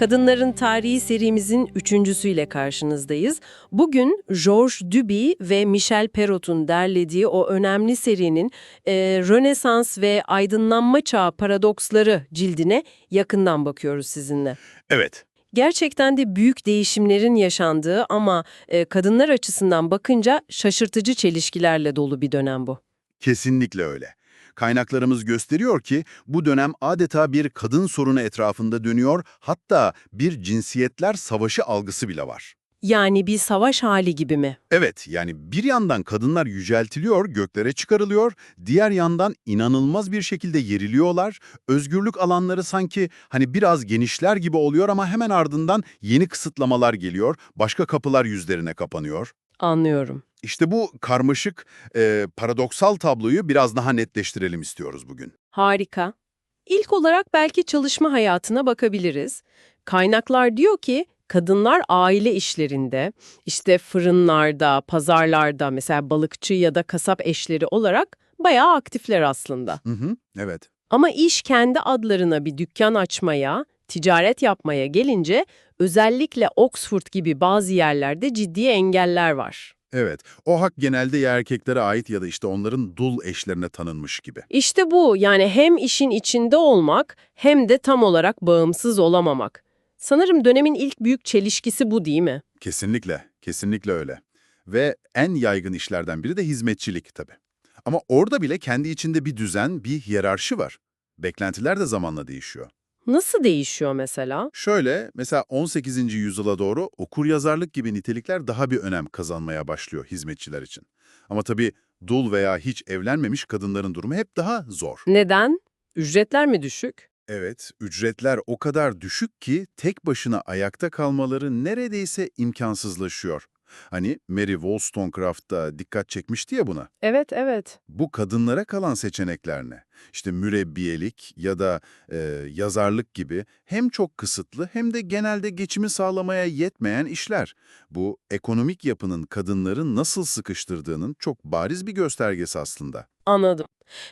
Kadınların Tarihi serimizin üçüncüsüyle karşınızdayız. Bugün Georges Duby ve Michel Perrault'un derlediği o önemli serinin e, Rönesans ve Aydınlanma Çağı Paradoksları cildine yakından bakıyoruz sizinle. Evet, Gerçekten de büyük değişimlerin yaşandığı ama e, kadınlar açısından bakınca şaşırtıcı çelişkilerle dolu bir dönem bu. kesinlikle öyle. Kaynaklarımız gösteriyor ki bu dönem adeta bir kadın sorunu etrafında dönüyor, hatta bir cinsiyetler savaşı algısı bile var. Yani bir savaş hali gibi mi? Evet, yani bir yandan kadınlar yüceltiliyor, göklere çıkarılıyor, diğer yandan inanılmaz bir şekilde yeriliyorlar. Özgürlük alanları sanki hani biraz genişler gibi oluyor ama hemen ardından yeni kısıtlamalar geliyor, başka kapılar yüzlerine kapanıyor. Anlıyorum. İşte bu karmaşık, e, paradoksal tabloyu biraz daha netleştirelim istiyoruz bugün. Harika. İlk olarak belki çalışma hayatına bakabiliriz. Kaynaklar diyor ki kadınlar aile işlerinde, işte fırınlarda, pazarlarda mesela balıkçı ya da kasap eşleri olarak bayağı aktifler aslında. Hı hı, evet. Ama iş kendi adlarına bir dükkan açmaya, ticaret yapmaya gelince özellikle Oxford gibi bazı yerlerde ciddi engeller var. Evet, o hak genelde ya erkeklere ait ya da işte onların dul eşlerine tanınmış gibi. İşte bu yani hem işin içinde olmak hem de tam olarak bağımsız olamamak. Sanırım dönemin ilk büyük çelişkisi bu değil mi? Kesinlikle, kesinlikle öyle. Ve en yaygın işlerden biri de hizmetçilik tabii. Ama orada bile kendi içinde bir düzen, bir hiyerarşi var. Beklentiler de zamanla değişiyor. Nasıl değişiyor mesela? Şöyle, mesela 18. yüzyıla doğru okuryazarlık gibi nitelikler daha bir önem kazanmaya başlıyor hizmetçiler için. Ama tabii dul veya hiç evlenmemiş kadınların durumu hep daha zor. Neden? Ücretler mi düşük? Evet, ücretler o kadar düşük ki tek başına ayakta kalmaları neredeyse imkansızlaşıyor. Hani Mary Wollstonecraft da dikkat çekmişti ya buna. Evet, evet. Bu kadınlara kalan seçenekler ne? İşte mürebbiyelik ya da e, yazarlık gibi hem çok kısıtlı hem de genelde geçimi sağlamaya yetmeyen işler. Bu ekonomik yapının kadınları nasıl sıkıştırdığının çok bariz bir göstergesi aslında. Anladım.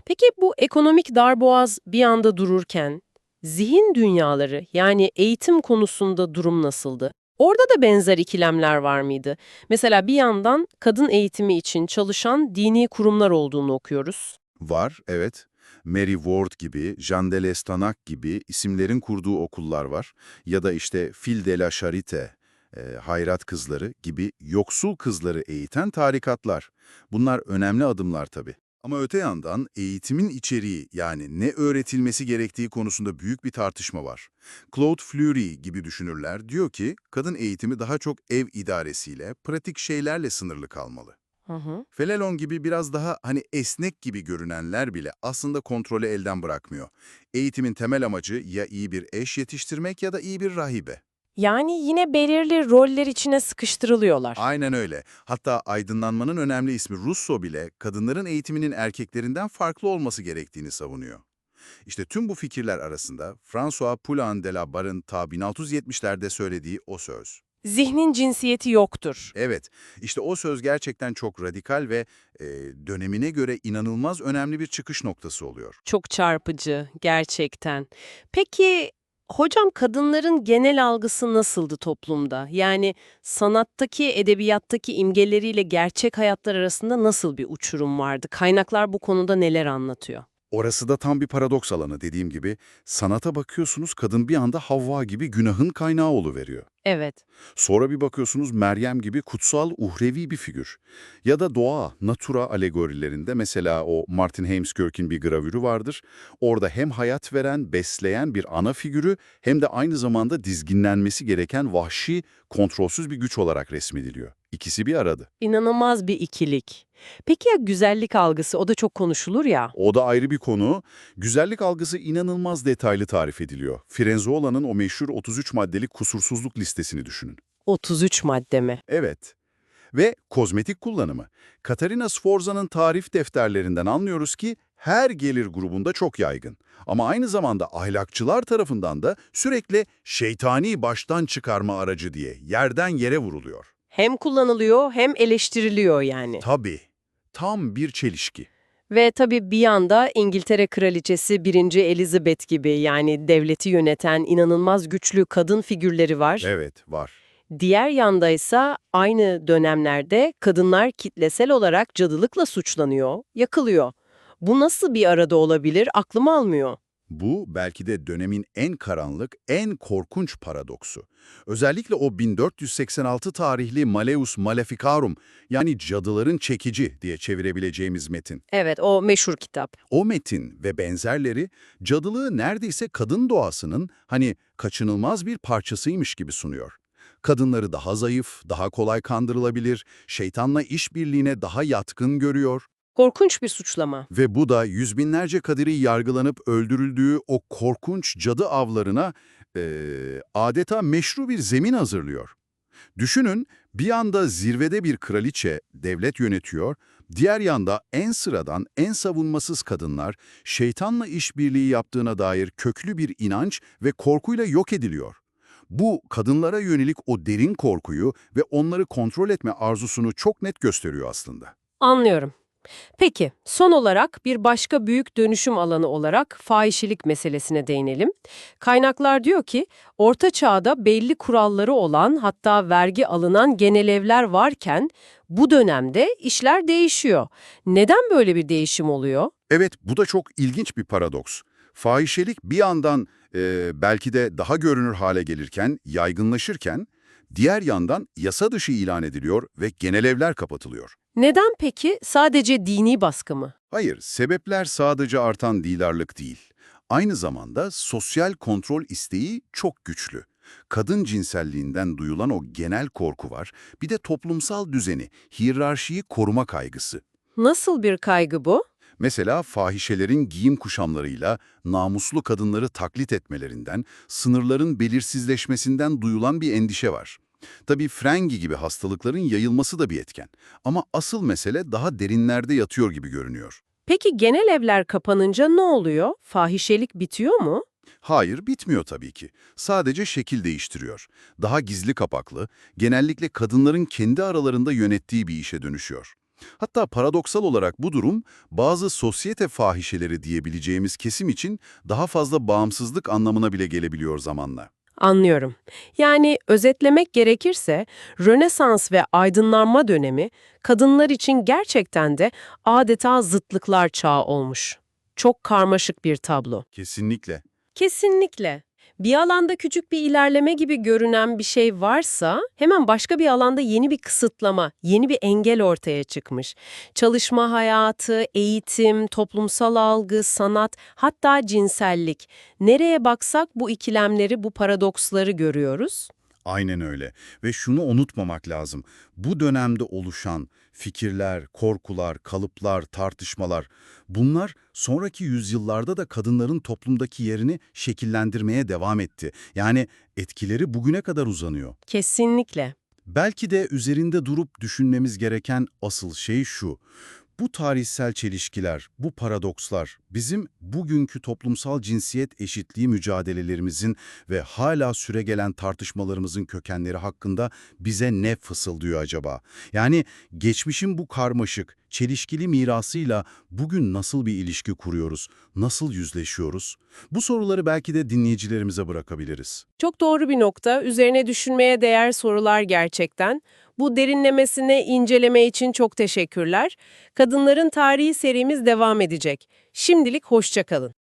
Peki bu ekonomik darboğaz bir anda dururken zihin dünyaları yani eğitim konusunda durum nasıldı? Orada da benzer ikilemler var mıydı? Mesela bir yandan kadın eğitimi için çalışan dini kurumlar olduğunu okuyoruz. Var, evet. Mary Ward gibi, Jean de l'Estaнаc gibi isimlerin kurduğu okullar var. Ya da işte Fil de la Charité, e, Hayrat Kızları gibi yoksul kızları eğiten tarikatlar. Bunlar önemli adımlar tabii. Ama öte yandan eğitimin içeriği yani ne öğretilmesi gerektiği konusunda büyük bir tartışma var. Claude Fleury gibi düşünürler diyor ki kadın eğitimi daha çok ev idaresiyle, pratik şeylerle sınırlı kalmalı. Hı hı. Felelon gibi biraz daha hani esnek gibi görünenler bile aslında kontrolü elden bırakmıyor. Eğitimin temel amacı ya iyi bir eş yetiştirmek ya da iyi bir rahibe. Yani yine belirli roller içine sıkıştırılıyorlar. Aynen öyle. Hatta aydınlanmanın önemli ismi Russo bile kadınların eğitiminin erkeklerinden farklı olması gerektiğini savunuyor. İşte tüm bu fikirler arasında François Poulain de la Barre'ın ta 1670'lerde söylediği o söz. Zihnin cinsiyeti yoktur. Evet, işte o söz gerçekten çok radikal ve e, dönemine göre inanılmaz önemli bir çıkış noktası oluyor. Çok çarpıcı gerçekten. Peki hocam kadınların genel algısı nasıldı toplumda? Yani sanattaki, edebiyattaki imgeleriyle gerçek hayatlar arasında nasıl bir uçurum vardı? Kaynaklar bu konuda neler anlatıyor? Orası da tam bir paradoks alanı dediğim gibi. Sanata bakıyorsunuz kadın bir anda Havva gibi günahın kaynağı oluveriyor. Evet. Sonra bir bakıyorsunuz Meryem gibi kutsal, uhrevi bir figür. Ya da doğa, natura alegorilerinde mesela o Martin Heemskirk'in bir gravürü vardır. Orada hem hayat veren, besleyen bir ana figürü hem de aynı zamanda dizginlenmesi gereken vahşi, kontrolsüz bir güç olarak resmediliyor. İkisi bir aradı. İnanılmaz bir ikilik. Peki ya güzellik algısı? O da çok konuşulur ya. O da ayrı bir konu. Güzellik algısı inanılmaz detaylı tarif ediliyor. Firenzuola'nın o meşhur 33 maddelik kusursuzluk listesini düşünün. 33 madde mi? Evet. Ve kozmetik kullanımı. Katarina Sforza'nın tarif defterlerinden anlıyoruz ki her gelir grubunda çok yaygın. Ama aynı zamanda ahlakçılar tarafından da sürekli şeytani baştan çıkarma aracı diye yerden yere vuruluyor. Hem kullanılıyor hem eleştiriliyor yani. Tabii. Tam bir çelişki. Ve tabii bir yanda İngiltere Kraliçesi 1. Elizabeth gibi yani devleti yöneten inanılmaz güçlü kadın figürleri var. Evet, var. Diğer yanda ise aynı dönemlerde kadınlar kitlesel olarak cadılıkla suçlanıyor, yakılıyor. Bu nasıl bir arada olabilir aklım almıyor. Bu belki de dönemin en karanlık, en korkunç paradoksu. Özellikle o 1486 tarihli Maleus Maleficarum yani cadıların çekici diye çevirebileceğimiz metin. Evet o meşhur kitap. O metin ve benzerleri cadılığı neredeyse kadın doğasının hani kaçınılmaz bir parçasıymış gibi sunuyor. Kadınları daha zayıf, daha kolay kandırılabilir, şeytanla işbirliğine daha yatkın görüyor. Korkunç bir suçlama. Ve bu da yüz binlerce Kadir'i yargılanıp öldürüldüğü o korkunç cadı avlarına eee, adeta meşru bir zemin hazırlıyor. Düşünün bir yanda zirvede bir kraliçe devlet yönetiyor, diğer yanda en sıradan, en savunmasız kadınlar şeytanla işbirliği yaptığına dair köklü bir inanç ve korkuyla yok ediliyor. Bu kadınlara yönelik o derin korkuyu ve onları kontrol etme arzusunu çok net gösteriyor aslında. Anlıyorum. Peki, son olarak bir başka büyük dönüşüm alanı olarak fahişelik meselesine değinelim. Kaynaklar diyor ki, Orta Çağ'da belli kuralları olan hatta vergi alınan genel evler varken bu dönemde işler değişiyor. Neden böyle bir değişim oluyor? Evet, bu da çok ilginç bir paradoks. Fahişelik bir yandan e, belki de daha görünür hale gelirken, yaygınlaşırken, diğer yandan yasa dışı ilan ediliyor ve genel evler kapatılıyor. Neden peki? Sadece dini baskı mı? Hayır, sebepler sadece artan dilarlık değil. Aynı zamanda sosyal kontrol isteği çok güçlü. Kadın cinselliğinden duyulan o genel korku var. Bir de toplumsal düzeni, hiyerarşiyi koruma kaygısı. Nasıl bir kaygı bu? Mesela fahişelerin giyim kuşamlarıyla namuslu kadınları taklit etmelerinden, sınırların belirsizleşmesinden duyulan bir endişe var. Tabii frengi gibi hastalıkların yayılması da bir etken. Ama asıl mesele daha derinlerde yatıyor gibi görünüyor. Peki genel evler kapanınca ne oluyor? Fahişelik bitiyor mu? Hayır, bitmiyor tabii ki. Sadece şekil değiştiriyor. Daha gizli kapaklı, genellikle kadınların kendi aralarında yönettiği bir işe dönüşüyor. Hatta paradoksal olarak bu durum, bazı sosyete fahişeleri diyebileceğimiz kesim için daha fazla bağımsızlık anlamına bile gelebiliyor zamanla. Anlıyorum. Yani özetlemek gerekirse Rönesans ve aydınlanma dönemi kadınlar için gerçekten de adeta zıtlıklar çağı olmuş. Çok karmaşık bir tablo. Kesinlikle. Kesinlikle. Bir alanda küçük bir ilerleme gibi görünen bir şey varsa hemen başka bir alanda yeni bir kısıtlama, yeni bir engel ortaya çıkmış. Çalışma hayatı, eğitim, toplumsal algı, sanat, hatta cinsellik. Nereye baksak bu ikilemleri, bu paradoksları görüyoruz. Aynen öyle. Ve şunu unutmamak lazım. Bu dönemde oluşan fikirler, korkular, kalıplar, tartışmalar bunlar sonraki yüzyıllarda da kadınların toplumdaki yerini şekillendirmeye devam etti. Yani etkileri bugüne kadar uzanıyor. Kesinlikle. Belki de üzerinde durup düşünmemiz gereken asıl şey şu. Bu tarihsel çelişkiler, bu paradokslar bizim bugünkü toplumsal cinsiyet eşitliği mücadelelerimizin ve hala süregelen tartışmalarımızın kökenleri hakkında bize ne fısıldıyor acaba? Yani geçmişin bu karmaşık, çelişkili mirasıyla bugün nasıl bir ilişki kuruyoruz, nasıl yüzleşiyoruz? Bu soruları belki de dinleyicilerimize bırakabiliriz. Çok doğru bir nokta. Üzerine düşünmeye değer sorular gerçekten. Bu derinlemesine inceleme için çok teşekkürler. Kadınların Tarihi serimiz devam edecek. Şimdilik hoşça kalın.